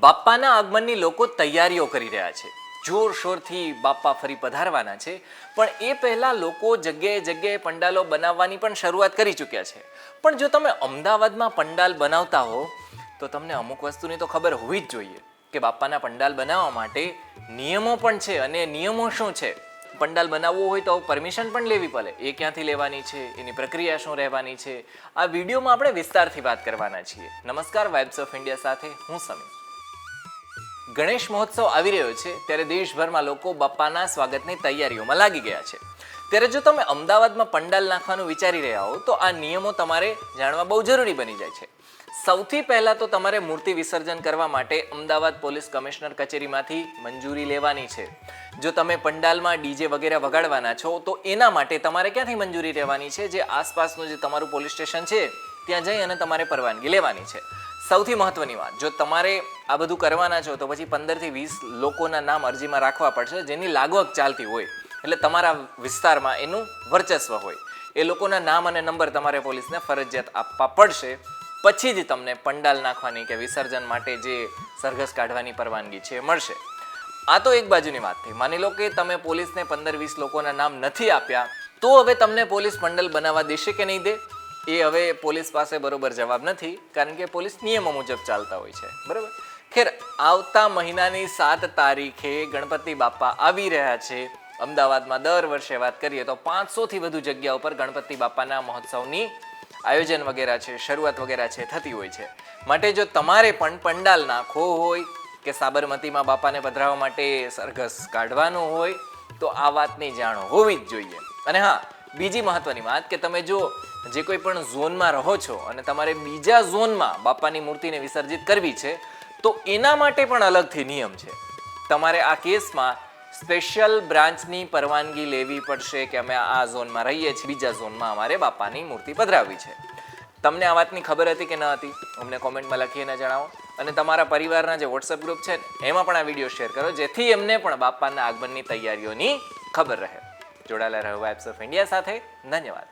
બાપ્પાના આગમનની લોકો તૈયારીઓ કરી રહ્યા છે. જોરશોરથી બાપ્પા ફરી પધારવાના છે. પણ એ પહેલાં લોકો જગ્યાએ જગ્યાએ પંડાલો બનાવવાની પણ શરૂઆત કરી ચૂક્યા છે. પણ જો તમે અમદાવાદમાં પંડાલ બનાવતા હો, તો તમને અમુક વસ્તુની તો ખબર હોવી જ જોઈએ કે બાપ્પાના પંડાલ બનાવવા માટે નિયમો પણ છે અને નિયમો શું છે? પંડાલ બનાવવો હોય તો પરમિશન પણ લેવી પડે. એ ક્યાંથી લેવાની છે? એની પ્રક્રિયા શું રહેવાની છે? આ વિડીયોમાં આપણે વિસ્તારથી વાત કરવાના છીએ. નમસ્કાર વાઇબ્સ ઓફ ઇન્ડિયા સાથે હું સમી ગણેશ મહોત્સવ આવી રહ્યો છે ત્યારે દેશભરમાં લોકો બાપાના સ્વાગતની તૈયારીઓમાં લાગી ગયા છે. ત્યારે જો તમે અમદાવાદમાં પંડાલ નાખવાનું વિચારી રહ્યા હો, તો આ નિયમો તમારે જાણવા બહુ જરૂરી બની જાય છે. સૌથી પહેલાં તો તમારે મૂર્તિ વિસર્જન કરવા માટે અમદાવાદ પોલીસ કમિશનર કચેરીમાંથી મંજૂરી લેવાની છે. જો તમે પંડાલમાં ડીજે વગેરે વગાડવાના છો, તો એના માટે તમારે ક્યાંથી મંજૂરી લેવાની છે? જે આસપાસનું જે તમારું પોલીસ સ્ટેશન છે, ત્યાં જઈ અને તમારે પરવાનગી લેવાની છે. સૌથી મહત્વની વાત. જો તમારે આ બધું કરવાના છો, તો પછી પંદરથી વીસ લોકોના નામ અરજીમાં રાખવા પડશે, જેની લાગવક ચાલતી હોય. એટલે તમારા વિસ્તારમાં એનું વર્ચસ્વ હોય. એ લોકોના નામ અને નંબર તમારે પોલીસને ફરજિયાત આપવા પડશે. પછી જ તમને પંડાલ નાખવાની કે વિસર્જન માટે જે સરઘસ કાઢવાની પરવાનગી છે એ મળશે. આ તો એક બાજુની વાત થઈ. માની લો કે તમે પોલીસને પંદર વીસ લોકોના નામ નથી આપ્યા, તો હવે તમને પોલીસ પંડલ બનાવવા દેશે કે નહીં દે? એ હવે પોલીસ પાસે બરોબર જવાબ નથી, કારણ કે પોલીસ નિયમો મુજબ ચાલતા હોય છે. બરાબર? ખેર, આવતા મહિનાની સાત તારીખે ગણપતિ બાપ્પા આવી રહ્યા છે. અમદાવાદમાં દર વર્ષે વાત કરીએ તો પાંચસોથી વધુ જગ્યા ઉપર ગણપતિ બાપાના મહોત્સવની આયોજન વગેરે છે, શરૂઆત વગેરે છે, થતી હોય છે. માટે જો તમારે પણ પંડાલ નાખવો હોય કે સાબરમતીમાં બાપાને પધરાવવા માટે સરઘસ કાઢવાનું હોય, તો આ વાતની જાણ હોવી જ જોઈએ. અને હા બીજી મહત્વની વાત કે તમે જો જે કોઈ પણ ઝોનમાં રહો છો અને તમારે બીજા ઝોનમાં બાપાની મૂર્તિને વિસર્જિત કરવી છે, તો એના માટે પણ અલગથી નિયમ છે. તમારે આ કેસમાં સ્પેશિયલ બ્રાન્ચની પરવાનગી લેવી પડશે કે અમે આ ઝોનમાં રહીએ છીએ, બીજા ઝોનમાં અમારે બાપાની મૂર્તિ પધરાવી છે. તમને આ વાતની ખબર હતી કે ન હતી? અમને કોમેન્ટમાં લખીને જણાવો. અને તમારા પરિવારના જે વોટ્સઅપ ગ્રુપ છે, એમાં પણ આ વીડિયો શેર કરો, જેથી એમને પણ બાપાના આગમનની તૈયારીઓની ખબર રહે. જોડાયેલા રહો વાઇબ્સ ઓફ ઇન્ડિયા સાથે. ધન્યવાદ.